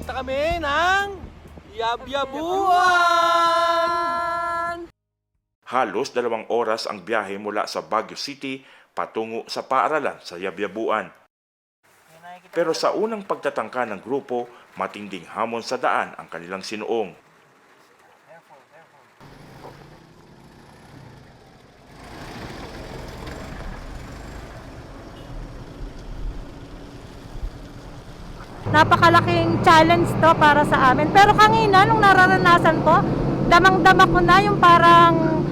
Punta kami ng Yabyabuan! Halos dalawang oras ang biyahe mula sa Baguio City patungo sa paaralan sa Yabyabuan. Pero sa unang pagtatangka ng grupo, matinding hamon sa daan ang kanilang sinuong. Napakalaking challenge to para sa amin. Pero kanina, nung nararanasan ko, damang-dama ko na yung parang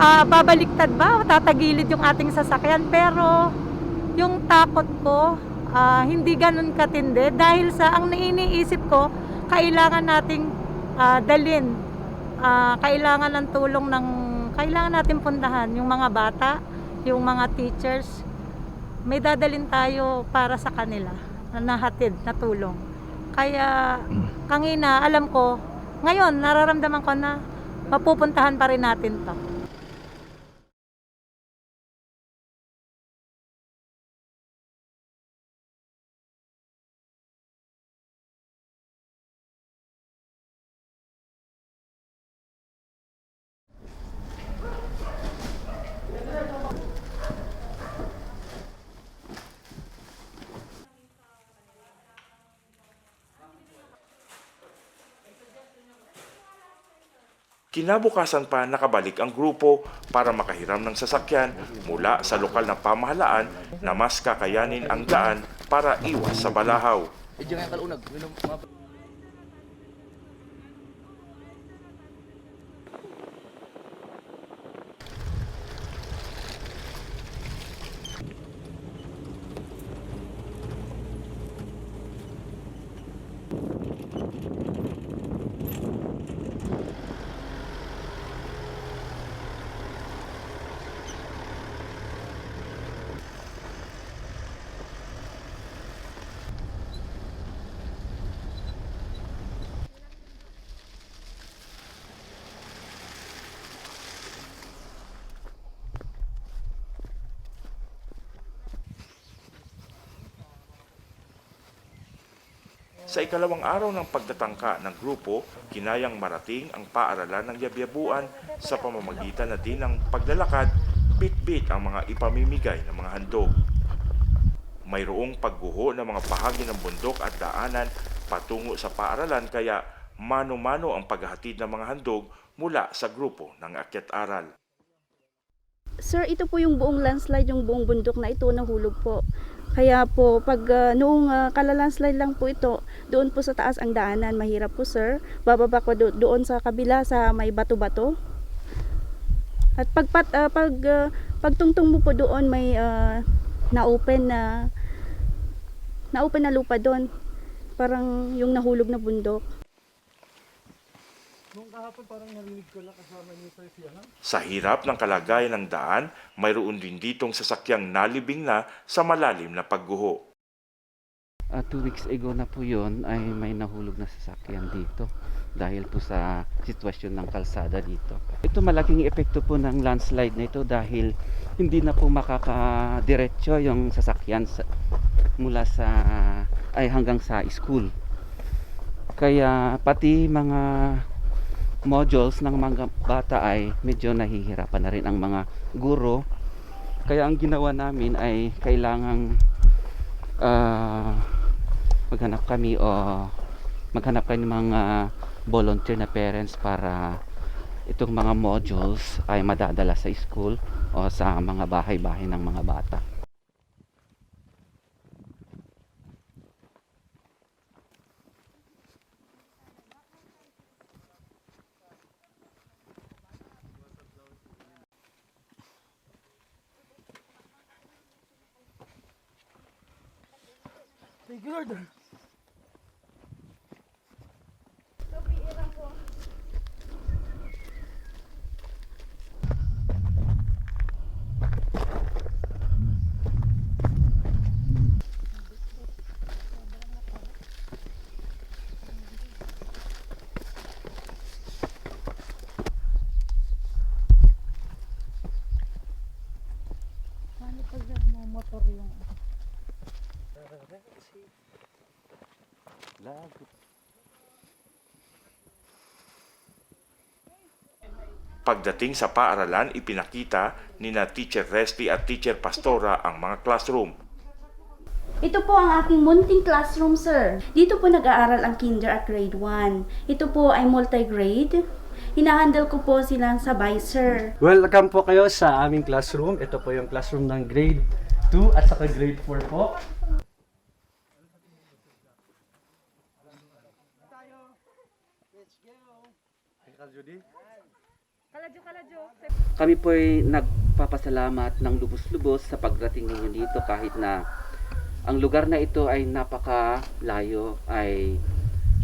ah, babaliktad ba, tatagilid yung ating sasakyan. Pero yung takot ko, ah, hindi ganun katindi dahil sa ang iniisip ko, kailangan nating ah, dalin, Ah, kailangan ng tulong ng, kailangan natin puntahan yung mga bata, yung mga teachers. May dadalin tayo para sa kanila na nahatid na tulong. Kaya kangina, alam ko, ngayon nararamdaman ko na mapupuntahan pa rin natin to. Kinabukasan pa nakabalik ang grupo para makahiram ng sasakyan mula sa lokal na pamahalaan na mas kakayanin ang daan para iwas sa balahaw. Sa ikalawang araw ng pagtatangka ng grupo, kinayang marating ang paaralan ng Yabyabuan sa pamamagitan na din ng paglalakad, bit-bit ang mga ipamimigay ng mga handog. Mayroong pagguho ng mga bahagi ng bundok at daanan patungo sa paaralan kaya mano-mano ang paghahatid ng mga handog mula sa grupo ng Akyat Aral. Sir, ito po yung buong landslide, yung buong bundok na ito nahulog po. Kaya po, pag ah, noong uh, kalalandslide lang po ito, doon po sa taas ang daanan, mahirap po sir. Bababa ko do- doon sa kabila sa may bato-bato. At pagpat, ah, pag, ah, pagtungtong mo po doon, may ah, na-open na na-open na lupa doon. Parang yung nahulog na bundok. Nung kahapon parang narinig ko na kasama niyo sa siya, Sa hirap ng kalagayan ng daan, mayroon din ditong sasakyang nalibing na sa malalim na pagguho. Ah, two weeks ago na po yun ay may nahulog na sasakyan dito dahil po sa sitwasyon ng kalsada dito. Ito malaking epekto po ng landslide na ito dahil hindi na po makakadiretso yung sasakyan sa, mula sa ay hanggang sa school. Kaya pati mga modules ng mga bata ay medyo nahihirapan na rin ang mga guro. Kaya ang ginawa namin ay kailangang ah, maghanap kami o maghanap kami ng mga volunteer na parents para itong mga modules ay madadala sa school o sa mga bahay-bahay ng mga bata. Thank Lago. Pagdating sa paaralan, ipinakita ni na Teacher Resty at Teacher Pastora ang mga classroom. Ito po ang aking munting classroom, sir. Dito po nag-aaral ang kinder at grade 1. Ito po ay multi-grade. Hinahandle ko po silang sabay, sir. Welcome po kayo sa aming classroom. Ito po yung classroom ng grade 2 at saka grade 4 po. Kami po ay nagpapasalamat ng lubos-lubos sa pagdating ninyo dito kahit na ang lugar na ito ay napakalayo ay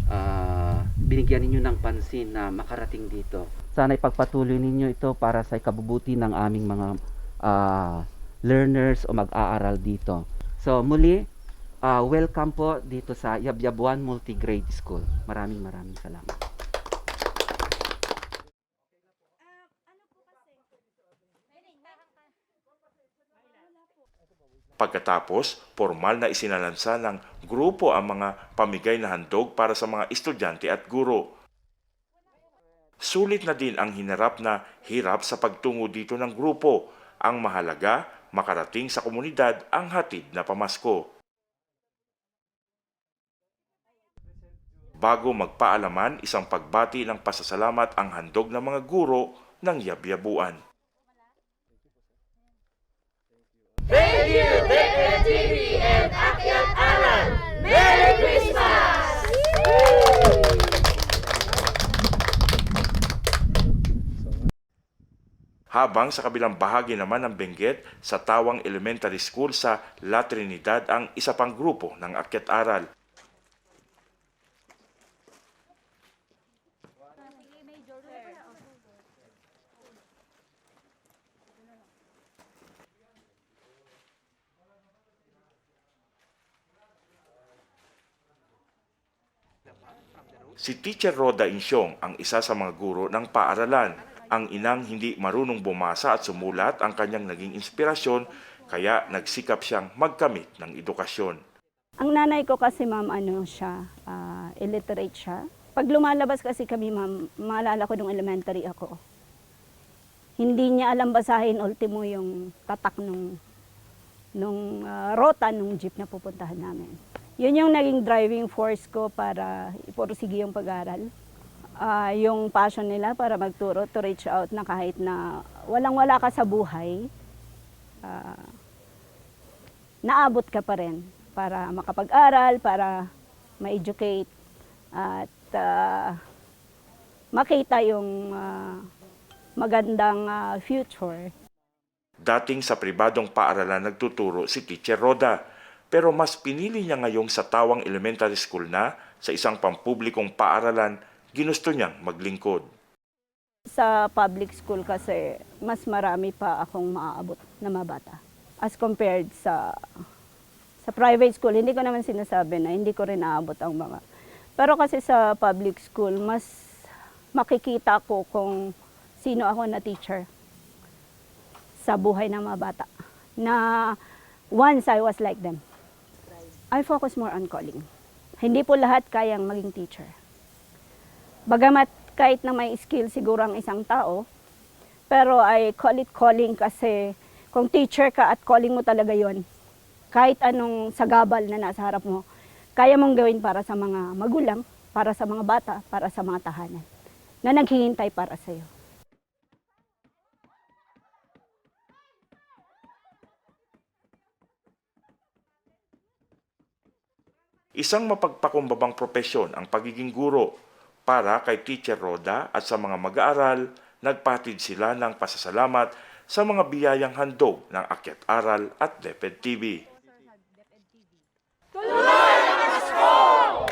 ah, binigyan ninyo ng pansin na makarating dito. Sana ipagpatuloy ninyo ito para sa ikabubuti ng aming mga ah, learners o mag-aaral dito. So muli, ah, welcome po dito sa Yabyabuan Multigrade School. Maraming maraming salamat. Pagkatapos, formal na isinalansa ng grupo ang mga pamigay na handog para sa mga estudyante at guro. Sulit na din ang hinarap na hirap sa pagtungo dito ng grupo. Ang mahalaga, makarating sa komunidad ang hatid na pamasko. Bago magpaalaman, isang pagbati ng pasasalamat ang handog ng mga guro ng Yabyabuan. Habang sa kabilang bahagi naman ng Benguet, sa Tawang Elementary School sa La Trinidad ang isa pang grupo ng Akyat Aral. Si Teacher Roda Insyong ang isa sa mga guro ng paaralan. Ang inang hindi marunong bumasa at sumulat ang kanyang naging inspirasyon kaya nagsikap siyang magkamit ng edukasyon. Ang nanay ko kasi ma'am ano siya, ah, illiterate siya. Pag lumalabas kasi kami ma'am, maalala ko nung elementary ako. Hindi niya alam basahin ultimo yung tatak nung nung ah, rota nung jeep na pupuntahan namin. Yun yung naging driving force ko para ipursige yung pag-aral. Ah, yung passion nila para magturo to reach out na kahit na walang-wala ka sa buhay, ah, naabot ka pa rin para makapag-aral, para ma-educate at ah, makita yung ah, magandang ah, future. Dating sa pribadong paaralan nagtuturo si Teacher Roda, pero mas pinili niya ngayong sa Tawang Elementary School na sa isang pampublikong paaralan, ginusto niyang maglingkod. Sa public school kasi, mas marami pa akong maaabot na mga bata. As compared sa sa private school, hindi ko naman sinasabi na hindi ko rin naabot ang mga. Pero kasi sa public school, mas makikita ko kung sino ako na teacher sa buhay ng mga bata. Na once I was like them. I focus more on calling. Hindi po lahat kayang maging teacher. Bagamat kahit na may skill siguro ang isang tao, pero I call it calling kasi kung teacher ka at calling mo talaga yon kahit anong sagabal na nasa harap mo, kaya mong gawin para sa mga magulang, para sa mga bata, para sa mga tahanan na naghihintay para sa Isang mapagpakumbabang propesyon ang pagiging guro para kay Teacher Roda at sa mga mag-aaral, nagpatid sila ng pasasalamat sa mga biyayang handog ng Akyat Aral at DepEd TV. Tuloy ang school!